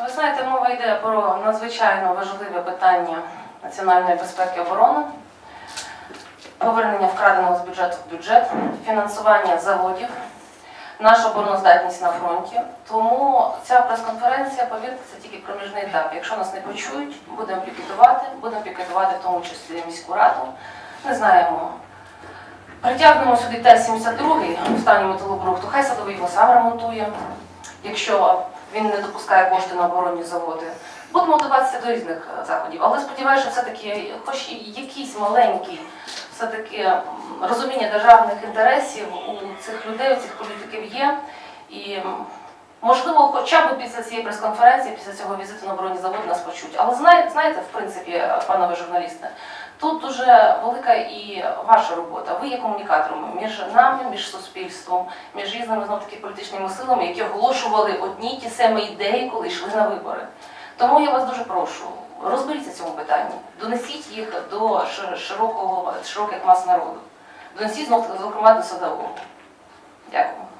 Ви знаєте, мова йде про надзвичайно важливе питання національної безпеки і оборони, повернення вкраденого з бюджету в бюджет, фінансування заводів, наша обороноздатність на фронті. Тому ця прес-конференція, повірте, це тільки проміжний етап. Якщо нас не почують, будемо пікетувати, будемо пікетувати в тому числі міську раду. Не знаємо. Притягнемо сюди Т-72 в стані металобрухту, хай садовий його сам ремонтує, якщо він не допускає кошти на оборонні заводи. Будемо вдаватися до різних е, заходів, але сподіваюся, що все-таки, хоч і якийсь маленький, все-таки розуміння державних інтересів у цих людей, у цих політиків є. І можливо, хоча б після цієї прес-конференції, після цього візиту на оборонні заводи нас почуть. Але знаєте, знаєте, в принципі, панове журналісти, Тут дуже велика і ваша робота. Ви є комунікатором між нами, між суспільством, між різними знов таки політичними силами, які оголошували одні ті самі ідеї, коли йшли на вибори. Тому я вас дуже прошу, розберіться в цьому питанні, донесіть їх до широкого широких мас народу. Донесіть знов зокрема до садового. Дякую.